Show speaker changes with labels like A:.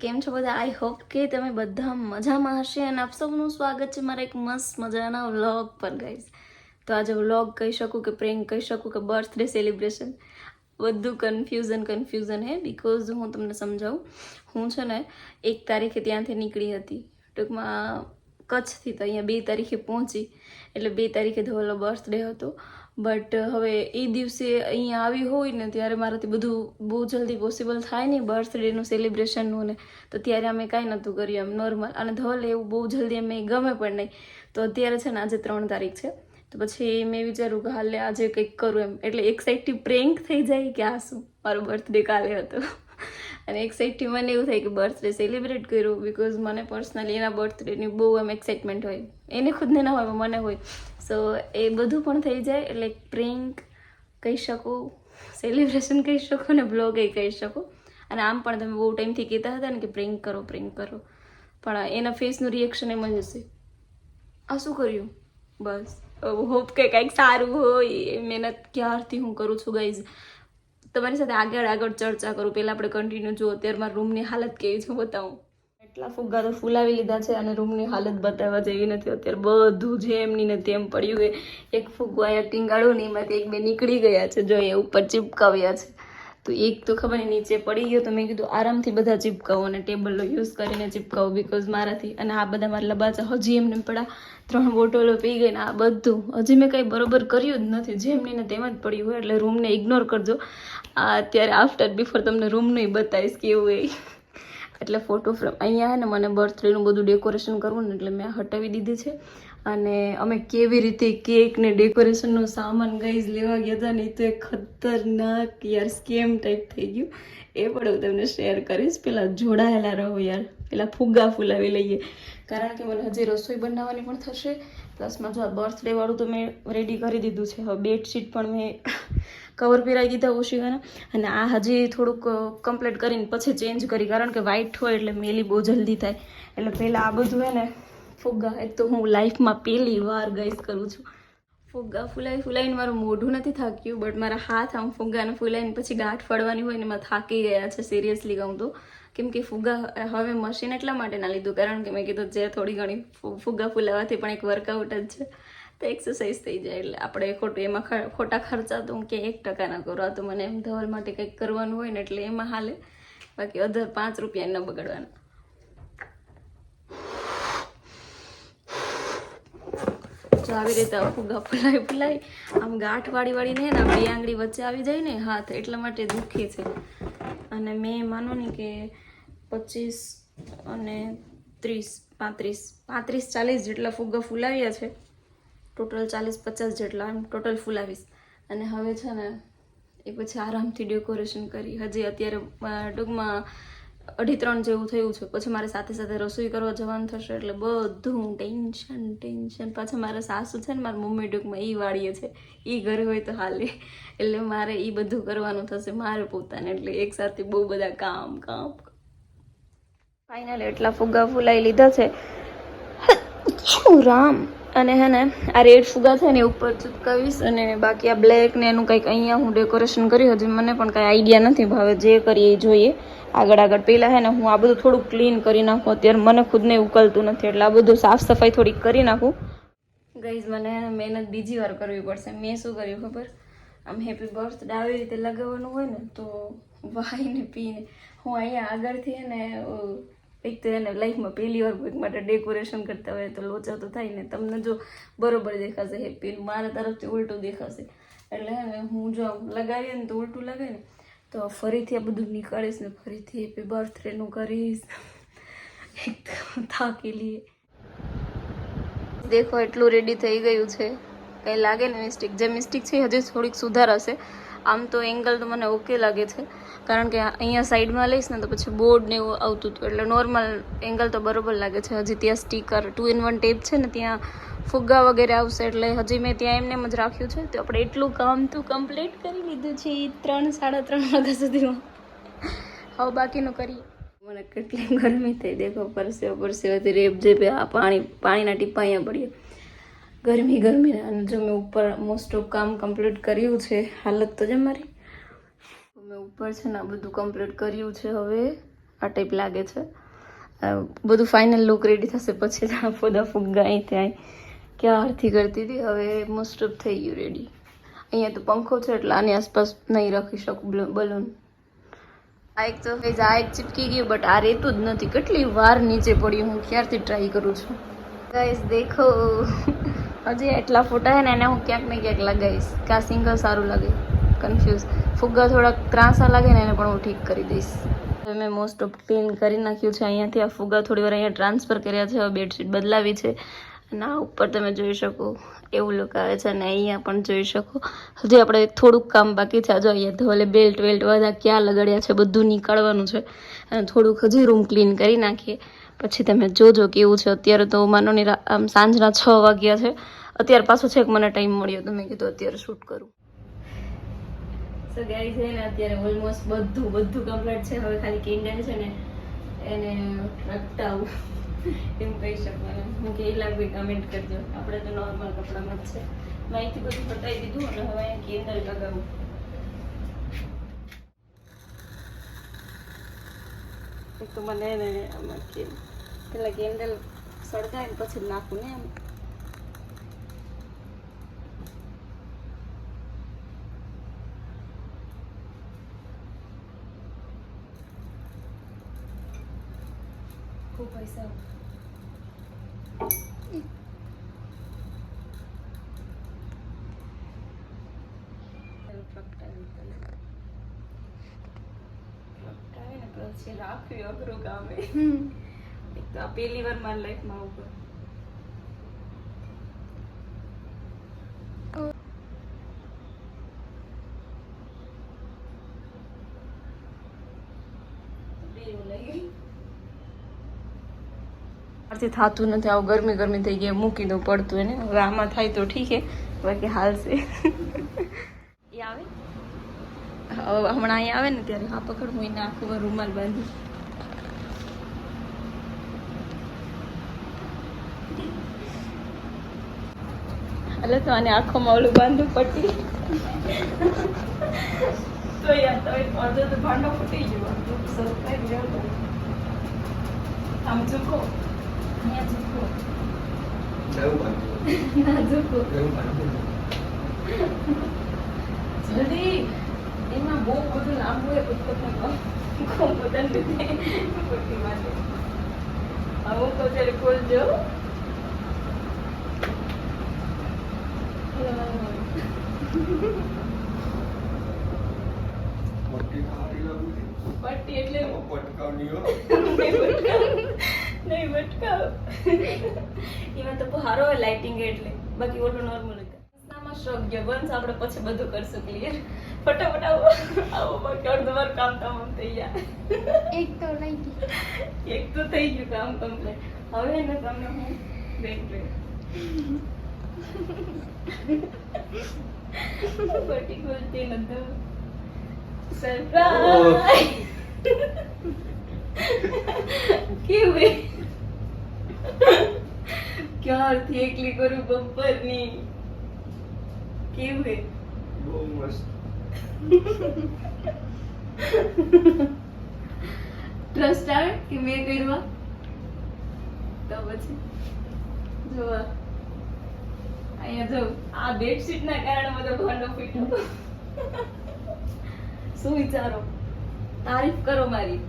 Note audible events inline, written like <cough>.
A: કેમ છો બધા? આઈ હોપ કે તમે બધા મજામાં હશે અને આપ સૌનું સ્વાગત છે મારા એક મસ્ત મજાના વ્લોગ પર ગાઈઝ તો આજે વ્લોગ કહી શકું કે પ્રેન્ક કહી શકું કે બર્થડે સેલિબ્રેશન બધું કન્ફ્યુઝન કન્ફ્યુઝન હે બિકોઝ હું તમને સમજાવું. હું છે ને એક તારીખે ત્યાંથી નીકળી હતી. ટૂંકમાં કચ્છથી તો અહીંયા બે તારીખે પહોંચી. એટલે બે તારીખે ધોલો બર્થડે હતો. બટ હવે એ દિવસે અહીંયા આવી હોય ને ત્યારે મારાથી બધું બહુ જલ્દી પોસિબલ થાય નહીં. બર્થડેનું સેલિબ્રેશનનું ને તો ત્યારે અમે કાંઈ નહોતું કર્યું એમ નોર્મલ અને ધવલ એવું બહુ જલ્દી અમે ગમે પણ નહીં. તો અત્યારે છે ને આજે ત્રણ તારીખ છે. તો પછી મેં વિચાર્યું કે હાલે આજે કંઈક કરું એમ. એટલે એક સાઈડથી પ્રેન્ક થઈ જાય કે આ શું? મારો બર્થડે કાલે હતો. <laughs> અને એક મને એવું થાય કે બર્થડે સેલિબ્રેટ કર્યું બિકોઝ મને પર્સનલી એના બર્થડેની બહુ એમ એક્સાઇટમેન્ટ હોય. એને ખુદને ના હોય મને હોય. સો એ બધું પણ થઈ જાય. એટલે પ્રિંક કહી શકું સેલિબ્રેશન કહી શકો ને બ્લોગ એ કહી શકો. અને આમ પણ તમે બહુ ટાઈમથી કહેતા હતા ને કે પ્રિંક કરો પ્રિંક કરો. પણ એના ફેસનું રિએક્શન એમ જ હશે. આ શું કર્યું? બસ. હોપ કે કંઈક સારું હોય. એ મહેનત ક્યારથી હું કરું છું ગાઈઝ તમારી સાથે આગળ આગળ ચર્ચા કરું. પહેલાં આપણે કન્ટિન્યુ જુઓ અત્યારે મારા રૂમની હાલત કેવી છે બતાવું. એટલા ફુગ્ગા તો ફૂલાવી લીધા છે અને રૂમની હાલત બતાવવા જેવી નથી. અત્યારે બધું જેમની ને તેમ પડ્યું હોય એક ફુગ્ગો અહીંયા ટીંગાળું ને એમાંથી એક બે નીકળી ગયા છે, જો એ ઉપર ચીપકાવ્યા છે. તો એક તો ખબર નીચે પડી ગયો તો મેં કીધું આરામથી બધા ચીપકાવો અને ટેબલનો યુઝ કરીને ચીપકાવો બીકોઝ મારાથી અને આ બધા મારા લબાચા હજી એમને પડા ત્રણ બોટલો પી ગઈ ને આ બધું. હજી મેં કંઈ બરોબર કર્યું જ નથી. જેમની ને તેમ જ પડ્યું હોય એટલે રૂમને ઇગ્નોર કરજો. આ અત્યારે આફ્ટર બિફોર તમને રૂમનું બતાવીશ કેવું એ. એટલે ફોટો ફ્રેમ અહીંયા ને મને બર્થડેનું બધું ડેકોરેશન કરવું ને એટલે મેં હટાવી દીધી છે. અને અમે કેવી રીતે કેક ને ડેકોરેશનનો સામાન ગાઈઝ લેવા ગયા હતા ને એ તો એક ખતરનાક યાર સ્કેમ ટાઈપ થઈ ગયું. એ પણ હું તમને શેર કરીશ. પેલા જોડાયેલા રહો યાર. પેલા ફુગ્ગા ફૂલાવી લઈએ. કારણ કે મને હજી રસોઈ બનાવવાની પણ થશે. પ્લસમાં જો આ બર્થડે વાળું તો મેં રેડી કરી દીધું છે. હવે બેડશીટ પણ મેં કવર પહેરાવી દીધા ઓશિકાના અને આ હજી થોડુંક કમ્પ્લીટ કરીને પછી ચેન્જ કરી, કારણ કે વ્હાઈટ હોય એટલે મેલી બહુ જલ્દી થાય. એટલે પહેલાં આ બધું હે ને, ફુગ્ગા, એક તો હું લાઈફમાં પહેલી વાર ગઈસ કરું છું. ફુગ્ગા ફૂલાઈ ફૂલાઈને મારું મોઢું નથી થાક્યું બટ મારા હાથ આમ ફુગ્ગાને ફૂલાઈને પછી ગાંઠ ફળવાની હોય ને એમાં થાકી ગયા છે સિરિયસલી કહું તો. કેમ કે ફુગ્ગા હવે મશીન એટલા માટે ના લીધું, કારણ કે મેં કીધું જે થોડી ઘણી ફુગ્ગા ફૂલાવાથી પણ એક વર્કઆઉટ જ છે. તો એક્સરસાઇઝ થઈ જાય એટલે આપણે ખોટું એમાં ખોટા ખર્ચા તો હું કે એક ટકા ના કરું. તો મને એમ ધવલ માટે કંઈક કરવાનું હોય ને એટલે એમાં હાલે. બાકી અધર પાંચ રૂપિયા ન બગાડવાના. જો આવી રીતે ફુગ્ગા ફૂલાઈ ફૂલાઈ આમ ગાંઠ વાળી વાળીને ને આપણી આંગળી વચ્ચે આવી જાય ને હાથ, એટલા માટે દુખે છે. અને મેં માનો ને કે પચીસ અને ત્રીસ, પાંત્રીસ પાંત્રીસ ચાલીસ જેટલા ફુગ્ગા ફૂલાવ્યા છે. ટોટલ ચાલીસ પચાસ જેટલા એમ ટોટલ ફૂલાવીશ. અને હવે છે ને, એ પછી આરામથી ડેકોરેશન કરી. હજી અત્યારે ટૂંકમાં અઢી ત્રણ જેવું થયું છે. પછી મારે સાથે સાથે રસોઈ કરવા જવાનું થશે એટલે બધું ટેન્શન ટેન્શન. પાછા મારા સાસુ છે ને, મારા મમ્મી ટૂંકમાં એ વાળીએ છે. એ ઘરે હોય તો હાલે. એટલે મારે એ બધું કરવાનું થશે મારે પોતાને. એટલે એકસાથે બહુ બધા કામ કામ. ફાઇનલી એટલા ફુગ્ગા ફૂલાઈ લીધા છે. રામ? અને હે ને, આ રેડ ફુગા છે ને ઉપર ચૂપકાવીશ અને બાકી આ બ્લેક ને એનું કંઈક અહીંયા હું ડેકોરેશન કર્યું હજી મને પણ કાંઈ આઈડિયા નથી ભાવે જે કરીએ એ જોઈએ. આગળ આગળ પહેલાં હે ને, હું આ બધું થોડું ક્લીન કરી નાખું. અત્યારે મને ખુદને ઉકલતું નથી, એટલે આ બધું સાફ સફાઈ થોડીક કરી નાખું. ગઈઝ મને મહેનત બીજી વાર કરવી પડશે. મેં શું કર્યું ખબર? આમ હેપી બર્થડે આવી રીતે લગાવવાનું હોય ને, તો વાઈને પીને હું અહીંયા આગળથી ને એક તો એને લાઈફમાં પહેલી વાર કોઈક માટે ડેકોરેશન કરતા હોય તો લોચા તો થાય ને તમને જો બરોબર દેખાશે હેપી મારા તરફથી ઉલટું દેખાશે. એટલે હે જો આમ લગાવીએ ને તો ઉલટું લાગે ને, તો ફરીથી આ બધું નીકાળીશ ને ફરીથી હેપી બર્થડેનું કરીશ. એકદમ થાકેલી. દેખો, એટલું રેડી થઈ ગયું છે. કંઈ લાગે ને મિસ્ટેક જે મિસ્ટેક છે હજી થોડીક સુધારાશે. આમ તો એંગલ તો મને ઓકે લાગે છે. કારણ કે અહીંયા સાઈડમાં લઈશ ને તો પછી બોર્ડ ને એવું આવતું હતું. એટલે નોર્મલ એંગલ તો બરોબર લાગે છે. હજી ત્યાં sticker two in one tape છે ને, ત્યાં ફુગ્ગા વગેરે આવશે એટલે હજી મેં ત્યાં એમને જ રાખ્યું છે. તો આપણે એટલું કામ તો કમ્પ્લીટ કરી લીધું છે ત્રણ, સાડા ત્રણ વાગ્યા સુધીમાં. હવે બાકીનું કરીએ. મને કેટલી ગરમી થઈ. દેખો, પરસેવો, પરસેવાથી રેપ, જે આ પાણી, પાણીના ટીપા અહીંયા પડીએ ગરમી ગરમી જો મેં ઉપર મોસ્ટ ઓફ કામ કમ્પ્લીટ કર્યું છે, હાલત તો છે મારી મેં ઉપર છે ને બધું કમ્પ્લીટ કર્યું છે હવે, આ ટાઈપ લાગે છે. બધું ફાઇનલ લુક રેડી થશે પછી આ બધા ફુગ્ગા અહીં ત્યાં ક્યારથી કરતી હતી, હવે મોસ્ટ ઓફ થઈ ગયું રેડી અહીંયા તો પંખો છે એટલે આની આસપાસ નહીં રાખી શકું બલૂન આ એક તો આ એક ચીપકી ગયું બટ આ રહેતું જ નથી. કેટલી વાર નીચે પડ્યું હું, ક્યારથી ટ્રાય કરું છું? ગાઈસ દેખો. હજી એટલા ફોટા છે ને એને હું ક્યાંક ને ક્યાંક લગાવીશ. કે આ સિંગલ સારું લાગે. કન્ફ્યુઝ ફુગ્ગા થોડાક ત્રાસા લાગે ને એને પણ હું ઠીક કરી દઈશ. હવે મેં મોસ્ટ ઓફ ક્લીન કરી નાખ્યું છે. અહીંયાથી આ ફુગ્ગા થોડી વાર અહીંયા ટ્રાન્સફર કર્યા છે. હવે બેડશીટ બદલાવી છે. અને આ ઉપર તમે જોઈ શકો એવું લુક આવે છે અને અહીંયા પણ જોઈ શકો. હજી આપણે થોડુંક કામ બાકી છે. આજે અહીંયા ધોલે બેલ્ટ વેલ્ટ બધા ક્યાં લગાડ્યા છે, બધું નીકાળવાનું છે. અને થોડુંક હજી રૂમ ક્લીન કરી નાખીએ. પછી તમે જોજો કેવું છે. અત્યારે તો માનો ને આમ સાંજના છ વાગ્યા છે. અત્યારે પાછો છે મને ટાઈમ મળ્યો. તો મેં કીધું અત્યારે શૂટ કરું. સો ગાઈ છે ને અત્યારે ઓલમોસ્ટ બધું બધું કમ્પ્લીટ છે. હવે ખાલી કિન્ડલ છે ને એને પ્રગટાવું એમ કહી શકવાનું. હું કે લાગવી કમેન્ટ કરજો. આપણે તો નોર્મલ કપડામાં જ છે. માહિતી બધું હટાવી દીધું અને હવે કેન્ડલ લગાવું. તો મને ને આમાં કે પેલા કેન્ડલ સળગાય ને પછી જ નાખું ને એમ ખૂબ પૈસા રાખ્યું અઘરું કામ એક તો આ પહેલી વાર મારી લાઈફમાં આવું. થતું નથી આવું ગરમી ગરમી થઈ ગઈ મૂકી દઉં પડતું એને. હવે આમાં થાય તો ઠીક હે બાકી હાલશે એ આવે? હમણાં અહીંયા આવે ને ત્યારે હા પકડ હું એને આખું રૂમાલ બાંધી એટલે તો આને આંખોમાં ઓલું બાંધું પટી તો યાર તો અડધો તો ભાંડો ફૂટી ગયો. આમ ચૂકો અહીંયા ચૂકો ના ચૂકો જલ્દી. એમાં બહુ બધું લાંબુ હોય પુસ્તકમાં પોતાની રીતે તો ત્યારે ખોલજો. પટ્ટી એટલે નહીં ભટકાવ એમાં તો બહુ લાઇટિંગ એટલે. બાકી ઓલું નોર્મલ નામાં શોખ ગયો બસ આપણે પછી બધું કરશું ક્લિયર ફટાફટ આવો. આવો બાકી અડધો વાર કામ તમામ થઈ ગયા.
B: એક તો નહીં
A: એક તો થઈ ગયું કામ કમ્પ્લીટ હવે ને તમને હું વેટ કેવું ક્યારથી બપોરની કેવું ટ્રસ્ટ આવે કે મેં કરવા તો પછી? જોવા અહીંયા જો આ બેડશીટ ના કારણે બધો ભાંડો ફીટો શું વિચારો? તારીફ કરો મારી.